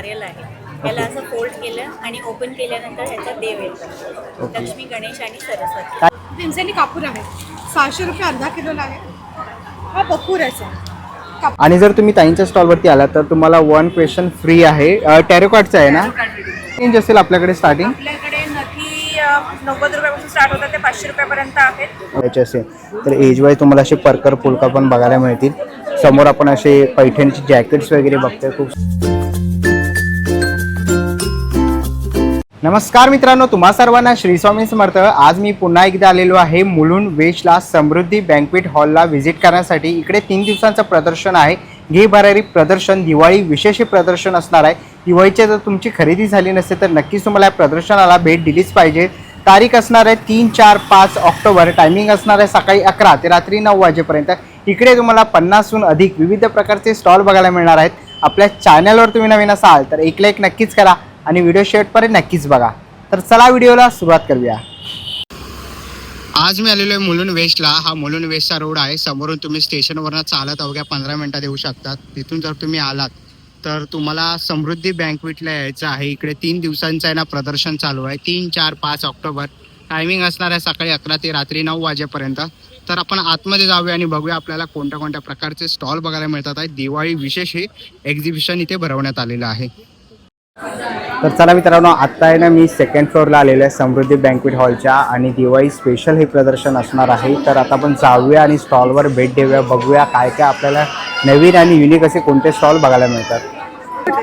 नारियल आहे. याला असं फोल्ड केलं आणि ओपन केल्यानंतर ह्याच्यात देव ओके. लक्ष्मी गणेश आणि सरस्वती. तीनशेनी कापूर आहे. सहाशे रुपये अर्धा किलोला आहे हा बपूर आहे आणि जर तुम्ही ताईंच्या स्टॉलवरती आलात तर तुम्हाला वन क्वेश्चन फ्री आहे. टॅरोकॉटचं आहे ना? रेंज असेल आपल्याकडे स्टार्टिंग आपल्याकडे नथी नव्वद रुपयापासून स्टार्ट होतात ते पाचशे रुपयापर्यंत आहेत. याचे असेल तर एज वाय तुम्हाला असे परकर पुलका पण बघायला मिळतील. समोर आपण असे पैठणचे जॅकेट्स वगैरे बघतोय खूप नमस्कार मित्रांनो तुम्हा सर्वांना श्री स्वामी समर्थ. आज मी पुन्हा एकदा आलेलो आहे मुलुंड वेशला समृद्धी बँकवेट हॉलला व्हिजिट करण्यासाठी. इकडे तीन दिवसांचं प्रदर्शन आहे. घे भरारी प्रदर्शन दिवाळी विशेष प्रदर्शन असणार आहे. दिवाळीच्या जर तुमची खरेदी झाली नसेल तर नक्कीच तुम्हाला या प्रदर्शनाला भेट दिलीच पाहिजे. तारीख असणार आहे तीन चार पाच ऑक्टोबर. टायमिंग असणार आहे सकाळी अकरा ते रात्री नऊ वाजेपर्यंत. इकडे तुम्हाला पन्नासहून अधिक विविध प्रकारचे स्टॉल बघायला मिळणार आहेत. आपल्या चॅनलवर तुम्ही नवीन असाल तर एक लाईक नक्कीच करा. आणि व्हिडिओ शेवटपर्यंत नक्कीच बघा. तर चला व्हिडिओला सुरुवात करूया. आज मी आलेलो आहे मुलुंड वेस्टला. हा मुलुंड वेस्टचा रोड आहे. समोरून तुम्ही स्टेशनवरनं चालत अवघ्या पंधरा मिनिटात येऊ शकतात. तिथून जर तुम्ही आलात तर तुम्हाला समृद्धी बँकवेटला यायचं आहे. इकडे तीन दिवसांचं आहे ना प्रदर्शन चालू आहे. तीन चार पाच ऑक्टोबर. टायमिंग असणार आहे सकाळी अकरा ते रात्री नऊ वाजेपर्यंत. तर आपण आतमध्ये जाऊया आणि बघूया आपल्याला कोणत्या कोणत्या प्रकारचे स्टॉल बघायला मिळतात आहे दिवाळी विशेष हे एक्झिबिशन इथे भरवण्यात आलेलं आहे. तर चला मित्रांनो आत्ता आहे ना मी सेकंड फ्लोअरला आलेलो आहे समृद्धी बँकवेट हॉलच्या आणि दिवाळी स्पेशल हे प्रदर्शन असणार आहे. तर आता आपण जाऊया आणि स्टॉलवर भेट देऊया बघूया काय काय आपल्याला नवीन आणि युनिक असे कोणते स्टॉल बघायला मिळतात.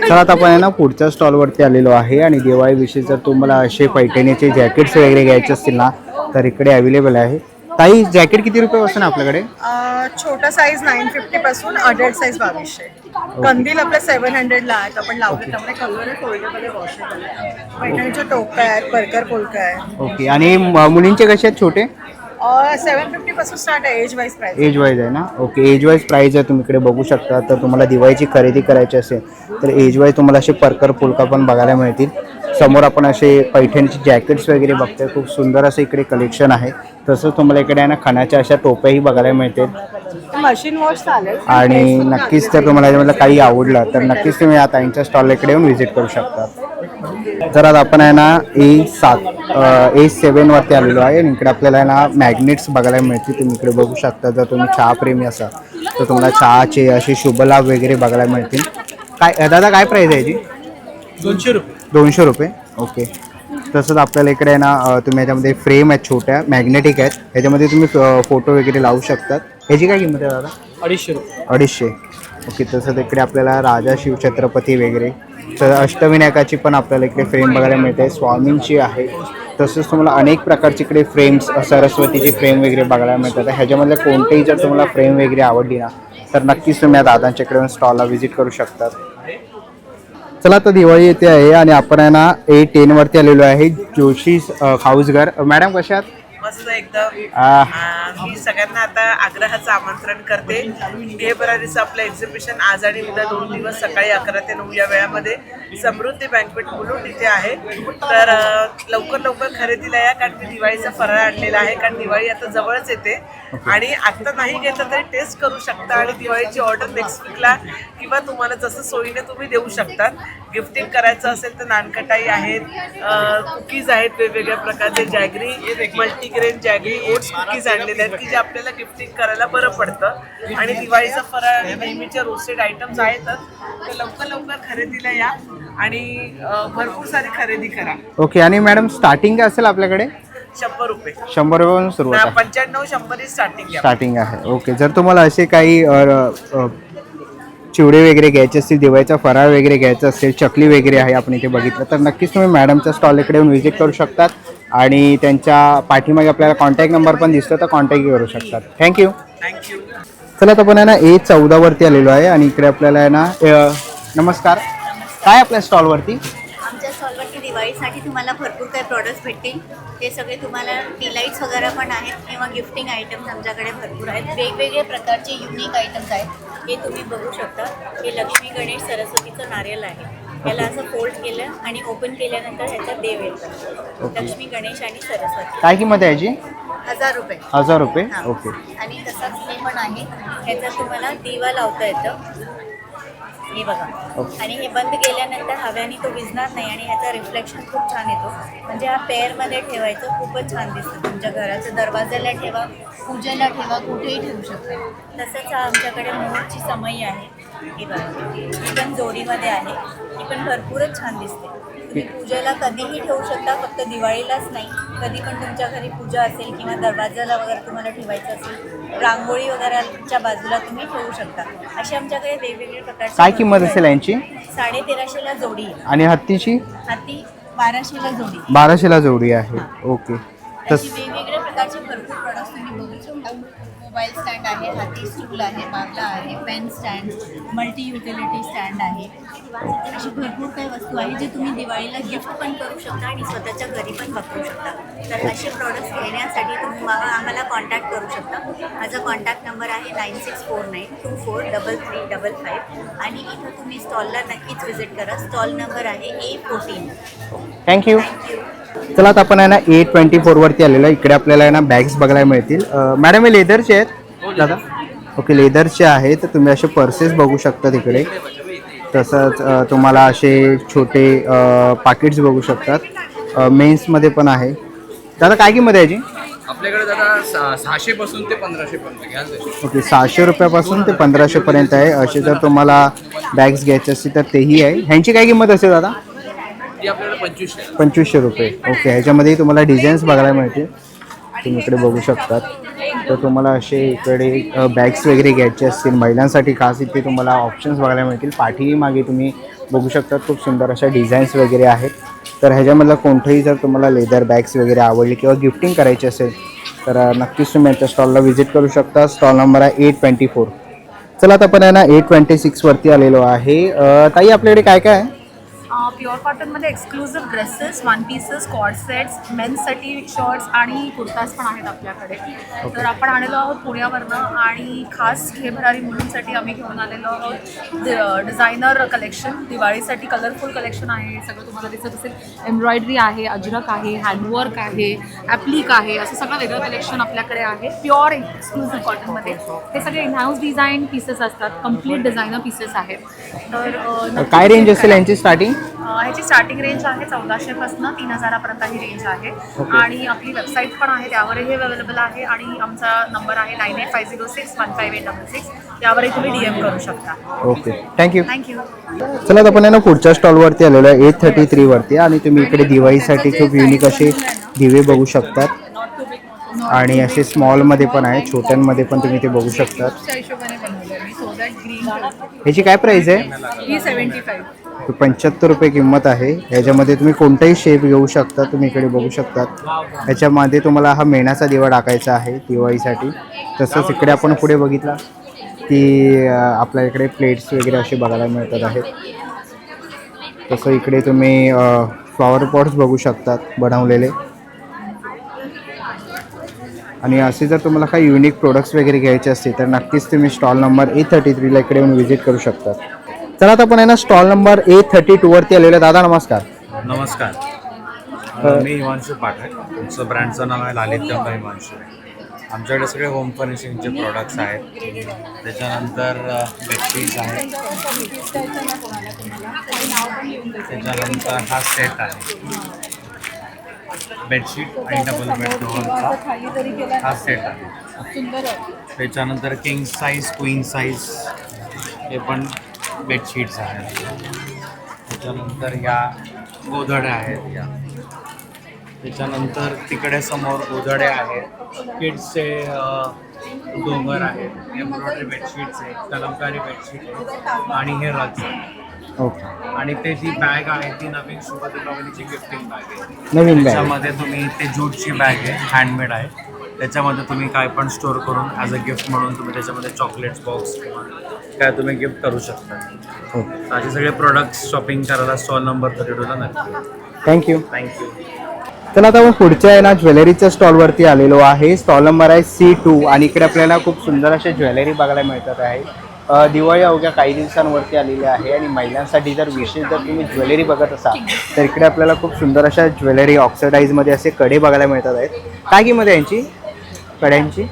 तर आता आपण आहे ना पुढच्या स्टॉलवरती आलेलो आहे आणि दिवाळीविषयी जर तुम्हाला असे पैठणीचे जॅकेट्स वगैरे घ्यायचे असतील ना तर इकडे अवेलेबल आहे. ताई जॅकेट किती रुपयापासून आहे आपल्याकडे? छोटा साईज नाईन फिफ्टी पासून अडल्ट साईज बावीसशे. कंदील आपल्या सेव्हन हंड्रेडला आहेत. आपण लावले त्यामुळे कलर आहे फोल्डेबल आहे वॉशेबल आहे पैठणीच्या टोप्या आहेत परकर पोलका आहे ओके. आणि म- मुलींचे कसे आहेत छोटे? सेवन फिफ्टी पासून स्टार्ट आहे age wise price age wise आहे ना? ओके. एज वाईज प्राईज आहे तुम्ही इकडे बघू शकता तर तुम्हाला दिवाळीची खरेदी करायची असेल तर एज वाईज तुम्हाला असे परकर पुलका पण बघायला मिळतील. समोर आपण असे पैठणचे जॅकेट्स वगैरे बघतोय. खूप सुंदर असं इकडे कलेक्शन आहे. तसंच तुम्हाला इकडे आहे ना खणाच्या अशा टोप्याही बघायला मिळतील. मशीन वॉश चालेल. आणि नक्कीच जर तुम्हाला याच्यामधलं काही आवडलं तर नक्कीच तुम्ही या ताईंच्या स्टॉल इकडे येऊन व्हिजिट करू शकता. तर आज आपण आहे ना ए सात ए सेवनवरती आलेलो आहे आणि इकडे आपल्याला आहे ना मॅग्नेट्स बघायला मिळतील. तुम्ही इकडे बघू शकता जर तुम्ही चहा प्रेमी असाल तर तुम्हाला चहाचे असे शुभलाभ वगैरे बघायला मिळतील. काय दादा काय प्राईस आहे याची? दोनशे रुपये. दोनशे रुपये? ओके तसंच आपल्याला इकडे आहे ना तुम्ही याच्यामध्ये फ्रेम आहेत छोट्या मॅग्नेटिक आहेत. ह्याच्यामध्ये तुम्ही फोटो वगैरे लावू शकतात. ह्याची काय किंमत आहे दादा? अडीचशे रुपये. अडीचशे. ओके तसंच इकडे आपल्याला राजा शिवछत्रपती वगैरे. तर अष्टविनायकाची पण आपल्याला इकडे फ्रेम बघायला मिळते. स्वामींची आहे. तसंच तुम्हाला अनेक प्रकारची इकडे फ्रेम्स सरस्वतीची फ्रेम वगैरे बघायला मिळतात. ह्याच्यामधल्या कोणतेही जर तुम्हाला फ्रेम वगैरे आवडली ना तर नक्कीच तुम्ही या दादांच्याकडे येऊन स्टॉलला व्हिजिट करू शकतात. चला तर दिवाळी येते आहे आणि आपण आहे ना ए टेनवरती आलेलो आहे. जोशी अ, हाऊसघर मॅडम कशा आहात? मस्त एकदम. मी सगळ्यांना आता आग्रहाचं आमंत्रण करते. घे बरारीचं आपलं एक्झिबिशन आज आणि उद्या दोन दिवस सकाळी अकरा ते नऊ या वेळामध्ये समृद्धी बँकवेट मुलुंड इथे आहे. तर लवकर लवकर खरेदीला या कारण मी दिवाळीचा फराळ आणलेला आहे. कारण दिवाळी आता जवळच येते. आणि आता नाही घेतलं तरी टेस्ट करू शकता आणि दिवाळीची ऑर्डर नेक्स्ट वीकला किंवा तुम्हाला जसं सोयीने तुम्ही देऊ शकतात. गिफ्टिंग करायचं असेल तर नानकटाई आहेत कुकीज आहेत वेगवेगळ्या प्रकारचे jaggery multigrain jaggery oats cookies आणलेले आहेत की जे आपल्याला गिफ्टिंग करायला बरं पडतं. आणि दिवाळीचा फराळ आणि नेहमीचे रोस्टेड आयटम्स आहेतच तर लवकर लवकर खरेदीला या आणि भरपूर सारी खरेदी करा. ओके आणि मॅडम स्टार्टिंग काय असेल आपल्याकडे? शंभर रुपये. शंभर रुपयापासून सुरुवात आहे. पंच्याण्णव शंभर स्टार्टिंग आहे. स्टार्टिंग आहे. ओके जर तुम्हाला असे काही अ, अ, चिवडे वगैरे घ्यायचे असतील दिवाळीचा फराळ वगैरे घ्यायचा असेल चकली वगैरे आहे आपण इथे बघितलं तर नक्कीच तुम्ही मॅडमच्या स्टॉल इकडे येऊन व्हिजिट करू शकतात आणि त्यांच्या पाठीमागे आपल्याला कॉन्टॅक्ट नंबर पण दिसतो तर कॉन्टॅक्ट करू शकतात. थँक्यू थँक्यू चला तर आपण आहे ना ए चौदावरती आलेलो आहे आणि इकडे आपल्याला आहे ना अ, नमस्कार. काय आपल्या स्टॉलवरती दिवाळीसाठी तुम्हाला भरपूर काही प्रॉडक्ट्स भेटतील. ते सगळे तुम्हाला टी लाईट्स वगैरे पण आहेत किंवा गिफ्टिंग आयटम्स आमच्याकडे भरपूर आहेत. वेगवेगळे प्रकारचे युनिक आयटम्स आहेत. हे तुम्ही बघू शकता. हे लक्ष्मी गणेश सरस्वतीचं नारियल आहे. याला असं फोल्ड केलं आणि ओपन केल्यानंतर ह्याच्यात देव ओके. लक्ष्मी गणेश आणि सरस्वती. काय किंमत आहे याची? हजार रुपये. हजार रुपये. ओके आणि तसाच हे पण आहे. ह्याच्यात तुम्हाला दिवा लावता येतं. हे बघा. आणि हे बंद केल्यानंतर हव्याने तो विझणार नाही आणि ह्याचा रिफ्लेक्शन खूप छान येतो. म्हणजे हा पेअरमध्ये ठेवायचं खूपच छान दिसतं. तुमच्या घराच्या दरवाजाला ठेवा पूजेला ठेवा कुठेही ठेवू शकता. तसंच हा आमच्याकडे मोहरची समई आहे. हे बघा. ही पण जोडीमध्ये आहे. ही पण भरपूरच छान दिसते. तुम्ही पूजेला कधीही ठेवू शकता फक्त दिवाळीलाच नाही. कधी पण तुमच्या घरी पूजा असेल किंवा दरवाजाला वगैरे तुम्हाला ठेवायचं असेल रांगोळी वगैरेच्या बाजूला तुम्ही ठेवू शकता. असे आमच्याकडे वेगवेगळे प्रकारचे काय किंमत असेल. यांची? साडे तेराशेला जोडी आहे. आणि हत्तीची? हाती बाराशेला जोडी. बाराशेला जोडी आहे. ओके. अशी तस वेगवेगळ्या प्रकारचे भरपूर प्रॉडक्ट्स तुम्ही बघू शकता. मोबाईल स्टँड आहे हाती स्टूल आहे बागला आहे pen stand multi utility stand आहे. अशी भरपूर काही वस्तू आहे जे तुम्ही दिवाळीला गिफ्ट पण करू शकता आणि स्वतःच्या घरी पण वापरू शकता. तर असे प्रॉडक्ट्स घेण्यासाठी तुम्ही आम्हाला कॉन्टॅक्ट करू शकता. माझा कॉन्टॅक्ट नंबर आहे nine six four nine two four double three double five आणि इथं तुम्ही स्टॉलला नक्कीच व्हिजिट करा. स्टॉल नंबर आहे ए फोर्टीन थँक्यू थँक्यू चला आता आपण आहे ना ए ट्वेंटी फोरवरती आलेलो. इकडे आपल्याला आहे ना बॅग्स बघायला मिळतील. मॅडम हे लेदरचे आहेत? दादा? ओके लेदरचे आहे. तर तुम्ही असे पर्सेस बघू शकता तिकडे. तसंच तुम्हाला असे छोटे पाकिट्स बघू शकतात. मेन्समध्ये पण आहे. दादा काय किंमत आहे याची? आपल्याकडे दादा सहाशे पासून ते पंधराशे पर्यंत ओके सहाशे रुपयापासून ते पंधराशेपर्यंत आहे. असे जर तुम्हाला बॅग्स घ्यायचे असतील तर तेही आहे. ह्यांची काय किंमत असेल दादा? ती पंचवीसशे. पंचवीसशे रुपये. ओके ह्याच्यामध्ये तुम्हाला डिझाईन्स बघायला मिळतील. तुम्ही इकडे बघू शकतात. तर तुम्हाला असे इकडे बॅग्स वगैरे घ्यायचे असतील. महिलांसाठी खास इथे तुम्हाला ऑप्शन्स बघायला मिळतील. पाठीही मागे तुम्ही बघू शकतात. खूप सुंदर अशा डिझाईन्स वगैरे आहेत. तर ह्याच्यामधलं कोणतंही जर तुम्हाला लेदर बॅग्स वगैरे आवडली किंवा गिफ्टिंग करायची असेल तर नक्कीच तुम्ही यांच्या स्टॉलला व्हिजिट करू शकता. स्टॉल नंबर आहे एट ट्वेंटी फोर चला आता आपण आहे ना एट ट्वेंटी सिक्सवरती आलेलो आहे. ताई आपल्याकडे काय काय आहे? प्युअर कॉटनमध्ये exclusive dresses one pieces cord sets मेन्ससाठी shirts आणि कुर्ताज पण आहेत आपल्याकडे. तर आपण आलेलो आहोत पुण्यावरनं आणि खास हे भरारी मुलींसाठी आम्ही घेऊन आलेलो आहोत. डिझायनर कलेक्शन दिवाळीसाठी कलरफुल कलेक्शन आहे सगळं तुम्हाला दिसत असेल. एम्ब्रॉयडरी आहे अजरक आहे हँडवर्क आहे ॲप्लिक आहे असं सगळं वेगळं कलेक्शन आपल्याकडे आहे. प्युअर एक्सक्लुझिव्ह कॉटनमध्ये हे सगळे इनहाऊस डिझाईन पीसेस असतात कंप्लीट डिझायनर पीसेस आहेत. तर काय रेंज असेल यांची स्टार्टिंग ह्याची स्टार्टिंग रेंज आहे चौदाशेपासून तीन हजारापर्यंत ही रेंज आहे. आणि आपली वेबसाईट पण आहे त्यावरही हे अवेलेबल आहे आणि आमचा नंबर आहे nine eight five zero six one five eight double six त्यावरही तुम्ही डी एम करू शकता. ओके. थँक्यू थँक्यू चला आता आपण आहे ना पुढच्या स्टॉलवरती आलेलो आहे एट थर्टी थ्रीवरती आणि तुम्ही इकडे दिवाळीसाठी खूप युनिक असे दिवे बघू शकतात. आणि असे स्मॉलमध्ये पण आहे छोट्यांमध्ये पण तुम्ही ते बघू शकतात. हिशोबाने बनवलं मी सो दॅट ग्रीन ह्याची काय प्राईस आहे? ही पंच्याहत्तर रुपये किंमत आहे. ह्याच्यामध्ये तुम्ही कोणताही शेप घेऊ शकता तुम्ही इकडे बघू शकतात. ह्याच्यामध्ये तुम्हाला हा मेणाचा दिवा टाकायचा आहे दिवाळीसाठी. तसंच इकडे आपण पुढे बघितला की आपल्या इकडे प्लेट्स वगैरे असे बघायला मिळतात आहेत. तसं इकडे तुम्ही फ्लॉवर पॉट्स बघू शकतात बनवलेले. आणि असे जर तुम्हाला काही युनिक प्रोडक्ट्स वगैरे घ्यायचे असतील तर नक्कीच तुम्ही स्टॉल नंबर ए थर्टी थ्रीला इकडे येऊन व्हिजिट करू शकतात. चला आता आपण आहे ना स्टॉल नंबर ए थर्टी टूवरती आलेलो आहे. दादा नमस्कार. नमस्कार. मी हिमांशू पाठक. तुमचं ब्रँडचं नाव आहे लालित्यंबा हिमांशू? आमच्याकडे सगळे होम फर्निशिंगचे प्रोडक्ट्स आहेत. त्याच्यानंतर बेडशीट्स आहेत. त्याच्यानंतर हा सेट आहे. बेडशीट आणि डबल बेड दोनचा हा सेट आहे. त्याच्यानंतर किंग साईज क्वीन साईज हे पण बेडशीट्स आहेत त्याच्यानंतर या गोधड्या आहेत या. त्याच्यानंतर तिकडे समोर गोधड्या आहेत. किड्सचे डोंगर आहेत. एम्ब्रॉयडरी बेडशीट्स आहेत कलमकारी बेडशीट आहे आणि हे रग्स ओके. आणि ते जी बॅग आहे ती नवीन सुपरदीपावलीची गिफ्टिंग बॅग आहे. नवीन बॅग. त्याच्यामध्ये तुम्ही ते ज्यूटची बॅग आहे हँडमेड आहे. त्याच्यामध्ये तुम्ही काय पण स्टोअर करून ॲज अ गिफ्ट म्हणून तुम्ही त्याच्यामध्ये चॉकलेट्स बॉक्स किंवा काय तुम्ही गिफ्ट करू शकता. ओके असे सगळे प्रोडक्ट्स शॉपिंग करायला स्टॉल नंबर थर्टी टूला नक्की थँक्यू थँक्यू चला आता आपण पुढच्या आहे ना ज्वेलरीच्या स्टॉलवरती आलेलो आहे. स्टॉल नंबर आहे सी टू आणि इकडे आपल्याला खूप सुंदर अशा ज्वेलरी बघायला मिळतात आहे. दिवाळी अवघ्या काही दिवसांवरती आलेली आहे आणि महिलांसाठी जर विशेष जर तुम्ही ज्वेलरी बघत असाल तर इकडे आपल्याला खूप सुंदर अशा ज्वेलरी ऑक्सिडाईजमध्ये असे कडे बघायला मिळतात आहेत. काय किंमत आहे यांची? कड्यांची?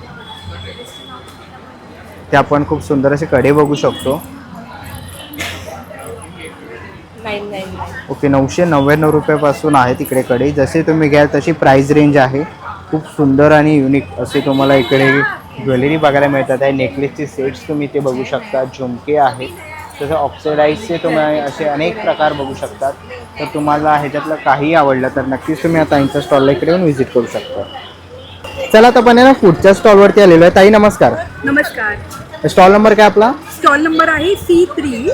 ते आपण खूप सुंदर असे कडे बघू शकतो. ओके नऊशे नव्याण्णव रुपयापासून आहे तिकडे कडे. जसे तुम्ही घ्याल तशी प्राईस रेंज आहे. खूप सुंदर आणि युनिक असे तुम्हाला इकडे ज्वेलरी बघायला मिळतात. आहे नेकलेसचे सेट्स तुम्ही ते बघू शकता. झुमके आहेत. तसं ऑक्सिडाईजचे तुम्ही असे अनेक प्रकार बघू शकतात. तर तुम्हाला ह्याच्यातलं काही आवडलं तर नक्कीच तुम्ही आता यांच्या स्टॉलला इकडे येऊन व्हिजिट करू शकता. चला आता पण आहे ना पुढच्या स्टॉलवरती आलेलो आहे. ताई नमस्कार. नमस्कार. स्टॉल नंबर काय आपला? स्टॉल नंबर आहे सी थ्री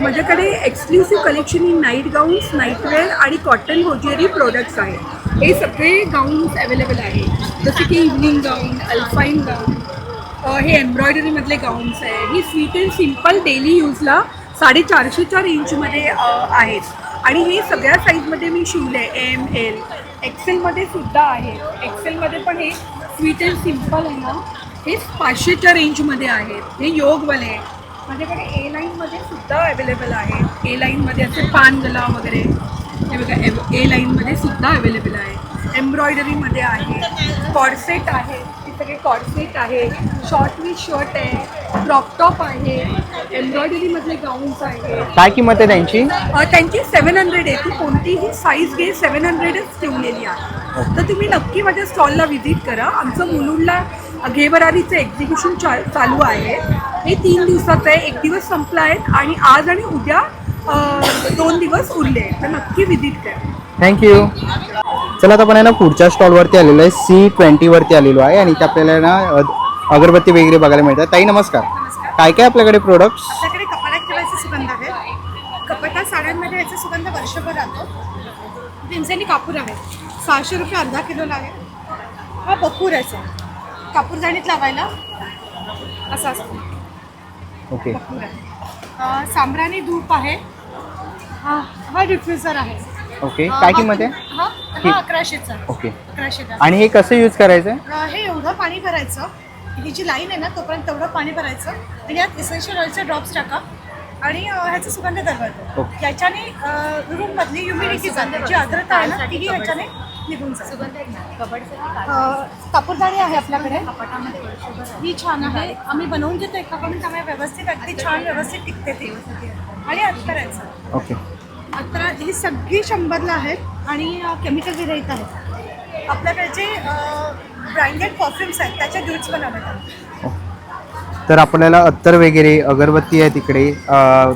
माझ्याकडे exclusive collection in night gowns nightwear आणि कॉटन होजियरी प्रोडक्ट्स आहेत हे सगळे गाऊन्स अवेलेबल आहेत. जसे की इव्हनिंग गाऊन अल्फाईन गाऊन हे एम्ब्रॉयडरीमधले गाऊन्स आहे. ही स्वीट अँड सिंपल डेली यूजला साडेचारशेच्या रेंजमध्ये आहेत. आणि हे सगळ्या साईजमध्ये मी शिवले एम एल एक्सेलमध्ये सुद्धा आहे. एक्सेलमध्ये पण हे स्वीट अँड सिंपल आहे ना. हे पाचशेच्या रेंजमध्ये आहेत हे योगवाले आहेत. माझ्याकडे ए लाईनमध्ये सुद्धा अवेलेबल आहे. ए लाईनमध्ये असे पान गला वगैरे. हे बघा ए लाईनमध्ये सुद्धा अवेलेबल आहे. एम्ब्रॉयडरीमध्ये आहे. कॉर्सेट आहे. सगळे कॉर्सेट आहे शॉर्ट विथ शर्ट आहे क्रॉप टॉप आहे एम्ब्रॉयडरीमधले गाऊन्स आहे. काय किंमत आहे त्यांची? त्यांची सेवन हंड्रेड आहे. ती कोणतीही साईज घे सेवन हंड्रेडच ठेवलेली आहे. तर तुम्ही नक्की माझ्या स्टॉलला व्हिजिट करा. आमचं मुलुंडला घेबरारीचं एक्झिबिशन चा चालू आहे. हे तीन दिवसाचं आहे. एक दिवस संपला आहे आणि आज आणि उद्या दोन दिवस उरले आहेत. तर नक्की व्हिजिट करा. थँक्यू चला आता आपण आहे ना पुढच्या स्टॉलवरती आलेलो आहे. सी ट्वेंटीवरती आलेलो आहे आणि इथे आपल्याला ना अगरबत्ती वगैरे बघायला मिळतात. ताई नमस्कार. काय काय आपल्याकडे प्रोडक्ट्स आपल्याकडे कपाटात ठेवायचे सुगंध आहे. कपाटात साड्यांमध्ये याचे सुगंध वर्षभर राहतो. भीमसेनी कापूर आहे. सहाशे रुपये अर्धा किलोला आहे हा बपूर आहे सर. कापूरजाणीत लावायला असं असतं. ओके. बपूर आहे. अं, सांब्राणी धूप आहे. हा हा डिफ्युजर आहे. ओके अं, काय हा किंमत आहे? हा हा अकराशेचा. ओके अकराशेचा आणि हे कसं यूज करायचं? अं, हे एवढं पाणी भरायचं. ही जी लाईन आहे ना तोपर्यंत तेवढं पाणी भरायचं. आणि यात इसेन्शियल ऑइलचे ड्रॉप्स टाका. आणि अं, ह्याचा सुगंध दरवळतो. याच्याने रूम मधली ह्युमिडिटी जाते. जी आर्द्रता आहे ना तीही याच्याने निघून जाते. अं, कापूरदाणी आहे आपल्याकडे. ही छान आहे. आम्ही बनवून घेतो एकाकडून त्यामुळे व्यवस्थित अगदी छान व्यवस्थित टिकते ती. आणि अत्तरायचं ओके अत्तरा ही सगळी शंभरला आहेत आणि केमिकल विरहित आहेत. आपल्याकडे जे ब्रँडेड परफ्युम्स आहेत त्याच्या ड्यूट्स पण आहेत. तर आपल्याला अत्तर वगैरे अगरबत्ती आहे तिकडे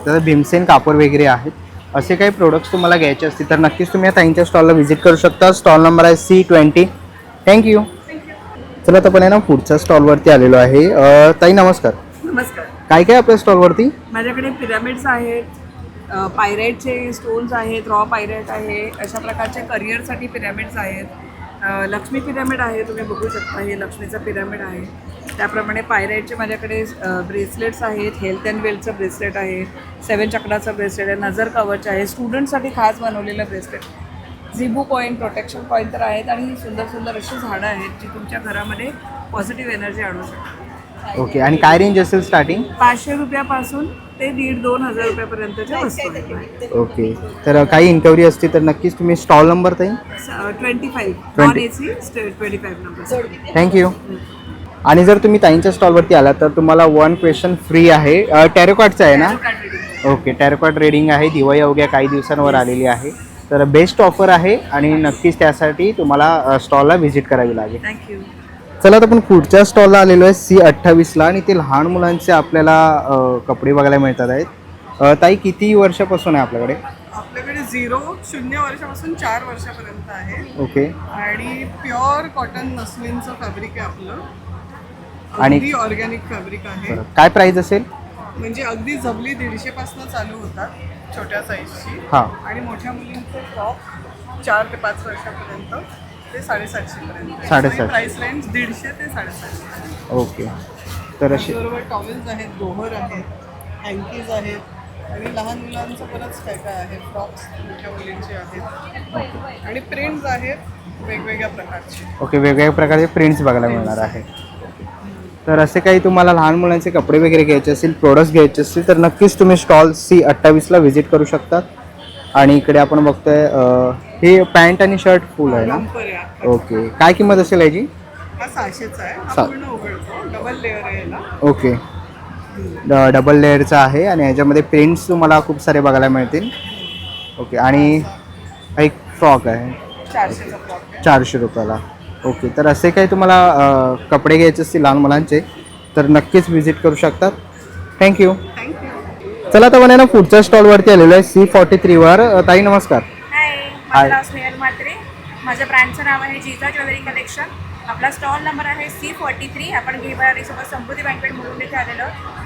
तर भीमसेन कापड वगैरे आहेत. असे काही प्रोडक्ट्स तुम्हाला घ्यायचे असतील तर नक्कीच तुम्ही या ताईंच्या स्टॉलला व्हिजिट करू शकता. स्टॉल नंबर आहे सी ट्वेंटी थँक्यू चला आता आपण आहे ना पुढच्या स्टॉलवरती आलेलो आहे. ताई नमस्कार. नमस्कार. काय काय आपल्या स्टॉलवरती माझ्याकडे पिरामिड्स आहेत अ, पायराईटचे स्टोन्स आहेत रॉ पायराईट आहे अशा प्रकारचे करिअरसाठी पिरामिड्स आहेत. लक्ष्मी पिरामिड आहे तुम्ही बघू शकता हे लक्ष्मीचं पिरामिड आहे. त्याप्रमाणे पायराईटचे माझ्याकडे ब्रेसलेट्स आहेत हेल्थ अँड वेल्थचं ब्रेसलेट आहे सेवन चक्राचं ब्रेसलेट आहे नजर कवच आहे. स्टुडंटसाठी खास बनवलेलं ब्रेसलेट झिबू कॉईन प्रोटेक्शन कॉईन तर आहेत आणि सुंदर सुंदर अशी झाडं आहेत जी तुमच्या घरामध्ये पॉझिटिव्ह एनर्जी आणू शकतात. ओके आणि काय रेंज असेल स्टार्टिंग पाचशे रुपयापासून ते दीड दोन हजार रुपयापर्यंतच्या वस्तू आहेत. ओके. तर काही इन्क्वायरी असते तर नक्कीच तुम्ही स्टॉल नंबर ताई. Twenty five non A C twenty five number thank you आणि जर तुम्ही ताईंच्या स्टॉलवरती आलात तर तुम्हाला वन क्वेश्चन फ्री आहे. टॅरोकॉटचं आहे ना? ओके टॅरोकॉट रेडिंग आहे. दिवाळी अवघ्या काही दिवसांवर आलेली आहे. तर बेस्ट ऑफर आहे आणि नक्कीच त्यासाठी तुम्हाला स्टॉलला व्हिजिट करावी लागेल. थँक्यू चला आता आपण पुढच्या स्टॉलला आलेलो आहे सी अठ्ठावीसला. आणि ते लहान मुलांचे आपल्याला कपडे बघायला मिळतात आहेत. ताई किती वर्षापासून आहे आपल्याकडे? आपल्याकडे झिरो शून्य वर्षापासून चार वर्षापर्यंत आहे. ओके. आणि प्युअर कॉटन मस्लिनचं फॅब्रिक आहे आपलं. आणि- ऑर्गॅनिक फॅब्रिक आहे. काय प्राईज असेल? म्हणजे अगदी जबली दीडशे पासून चालू होतात छोट्या साईजची हां. आणि मोठ्या मुलींचे फ्रॉक चार ते पाच वर्षापर्यंत. ते. प्राइस रेंज दीडशे ते साडेसातशे. ओके. तर असे त्याचबरोबर टॉवेल्स आहेत दोहर आहेत हँकीज आहेत. आणि लहान मुलांचं बरंच काय काय आहे? फ्रॉक्स मोठ्या मुलींचे आहेत. आणि प्रिंट्स आहेत वेगवेगळ्या प्रकारचे. ओके वेगवेगळ्या प्रकारचे प्रिंट्स बघायला मिळणार आहे तर असे काही तुम्हाला लहान मुलांचे कपडे वगैरे घ्यायचे असतील प्रोडक्ट्स घ्यायचे असतील तर नक्कीच तुम्ही स्टॉल सी अठ्ठावीसला व्हिजिट करू शकतात. आणि इकडे आपण बघतोय अं, हे पॅन्ट आणि शर्ट फुल आहे ना? आहे. ओके. काय किंमत असेल याची? हा सहाशेचा आहे. हा सा- पूर्ण उघडतो. डबल लेअर आहे याला. ओके. ड डबल लेअरचा आहे आणि ह्याच्यामध्ये प्रिंट्स तुम्हाला खूप सारे बघायला मिळतील. ओके. आणि एक फ्रॉक आहे. चारशेचा फ्रॉक चारशे रुपयाला. ओके. तर असे काही तुम्हाला अ, कपडे घ्यायचे असतील लहान मुलांचे तर नक्कीच व्हिजिट करू शकतात. थँक्यू चला तर म्हणे ना पुढच्या स्टॉलवरती आलेलो आहे सी फॉर्टी थ्रीवर ताई नमस्कार. माझं नाव स्नेहल म्हात्रे. माझ्या ब्रँडचं नाव आहे जिजा ज्वेलरी कलेक्शन आपला स्टॉल नंबर आहे सी फॉर्टी थ्री आपण घेबारीसोबत समृद्धी बँकेट म्हणून इथे आलेलो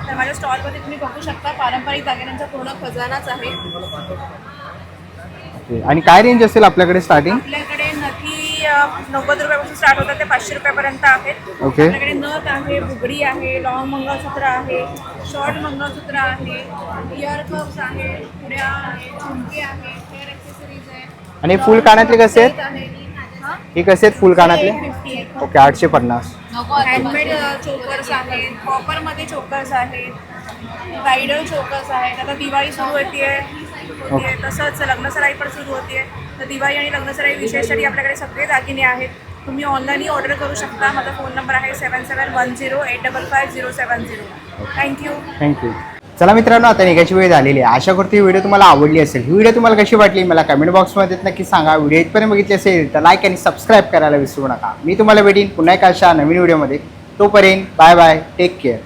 तर माझ्या स्टॉलमध्ये तुम्ही बघू शकता पारंपरिक दागिन्यांचा पूर्ण खजानाच आहे. आणि काय रेंज असेल आपल्याकडे स्टार्टिंग आपल्याकडे नथी नव्वद रुपयापासून स्टार्ट होतात ते पाचशे रुपयापर्यंत आहेत. आपल्याकडे नथ आहे बुगडी आहे लॉंग मंगळसूत्र आहे शॉर्ट मंगळसूत्र आहे इयर कप्स आहे पुड्या आहे झुमके आहे आणि फुल कानातले कसे आहेत? आहे हा? कसे आहेत फुल कानातले? 850 आहे. ओके आठशे पन्नास. हँडमेड चोकर्स आहेत. कॉपरमध्ये चोकर्स आहेत. ब्रायडल चोकर्स आहेत. आता दिवाळी सुरू होतीये. होतीये. तसंच लग्नसराई पण सुरू होतीये. तर दिवाळी आणि लग्नसराई विशेषसाठी आपल्याकडे सगळे दागिने आहेत. तुम्ही ऑनलाईनही ऑर्डर करू शकता. माझा फोन नंबर आहे seven seven one zero eight double five zero seven zero thank you thank you चला मित्रांनो आता निघायची वेळ झालेली आहे. आशा करतो ही व्हिडिओ तुम्हाला आवडली असेल. ही व्हिडिओ तुम्हाला कशी वाटली मला कमेंट बॉक्समध्ये नक्की सांगा. व्हिडिओ इथपर्यंत बघितली असेल तर लाईक आणि सबस्क्राईब करायला विसरू नका. मी तुम्हाला भेटीन पुन्हा एका अशा नवीन व्हिडिओमध्ये. तोपर्यंत बाय बाय टेक केअर